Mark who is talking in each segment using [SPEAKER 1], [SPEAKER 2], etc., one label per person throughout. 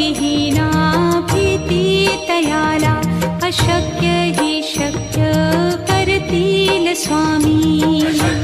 [SPEAKER 1] ी अशक्य हि शक्य करतील स्वामी।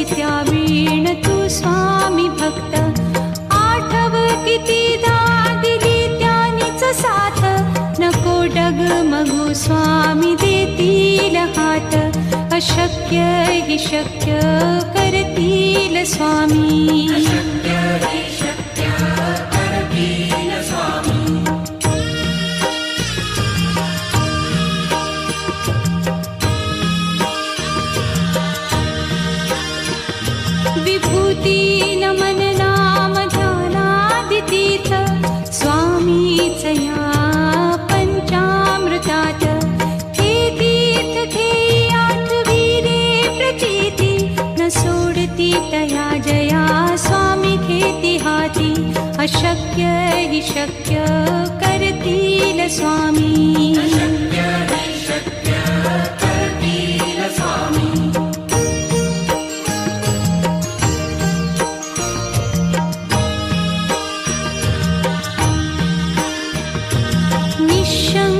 [SPEAKER 1] ीण तु स्वामी भक्त। भक्ति दानि च साथ नको डग मगु स्वामी देतील हात। अशक्य हि शक्य करतील स्वामी। अशक्य हि शक्य करतील स्वामी। निशङ्क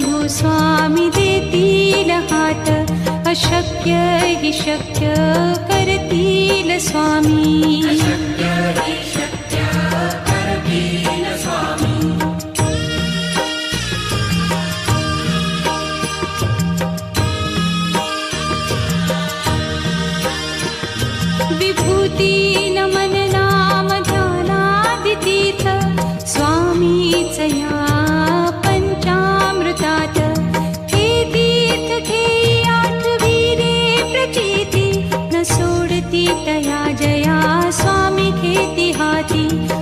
[SPEAKER 1] स्वामी देतील हात अशक्य हि शक्य करतील स्वामी। विभूती नमन नाम ध्यानादितीर्थ स्वामीच या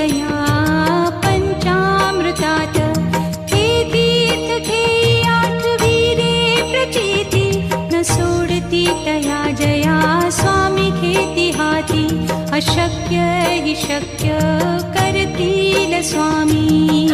[SPEAKER 1] स्वामीच या पञ्चामृतात तीर्थ घेई आठवीरे प्रचिती न सोडती तया जया स्वामी घेती हाती। अशक्य हि शक्य करतील स्वामी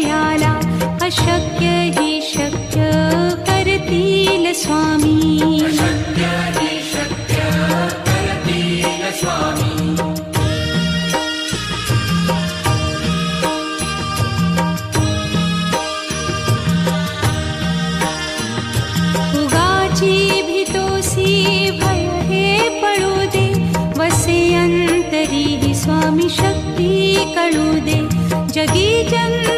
[SPEAKER 1] दयाला अशक्य हि शक्य स्वामीगाची भितो भे पडु दे वसे अन्त स्वामी शक्ति कु दे। जगी ज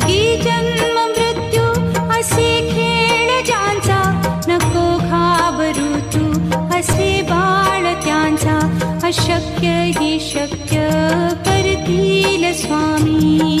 [SPEAKER 1] जगी मृत्यू असे खेळ ज्यांचा. नको घाबरू तू असे बाळ त्यांचा. अशक्य ही शक्य करतील स्वामी.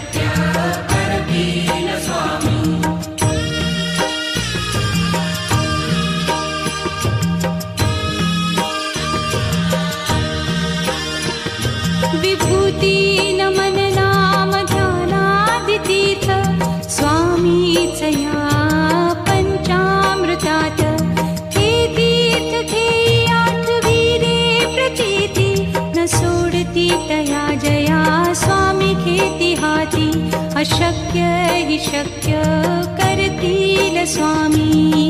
[SPEAKER 1] स्वामी घेती हाती अशक्य हि शक्य करतील स्वामी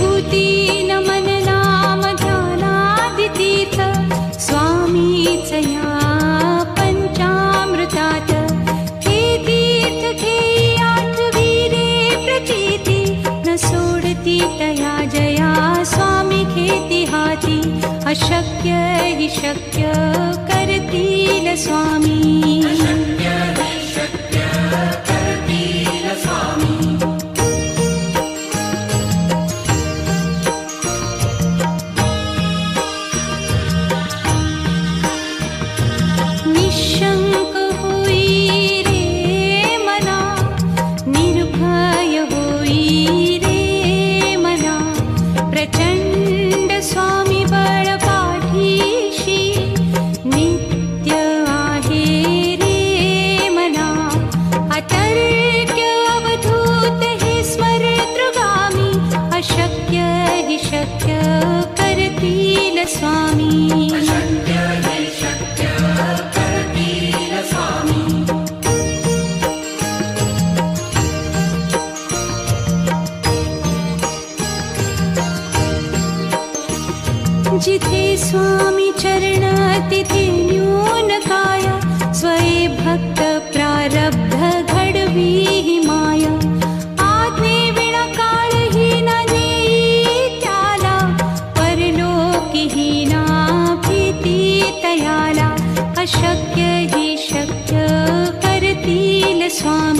[SPEAKER 1] विभूती नमन नाम ध्यानादितीर्थ स्वामीच या पंचामृतात हे तीर्थ घेई आठवीरे प्रचिती न सोडती तया जया स्वामी घेती हाती। अशक्य हि शक्य करतील स्वामी स्वामी Swami.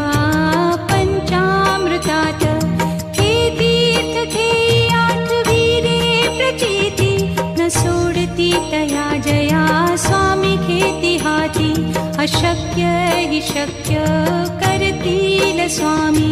[SPEAKER 1] गीतया जया स्वामी खेतिहाी अशक्य हि शक्य करतील स्वामी।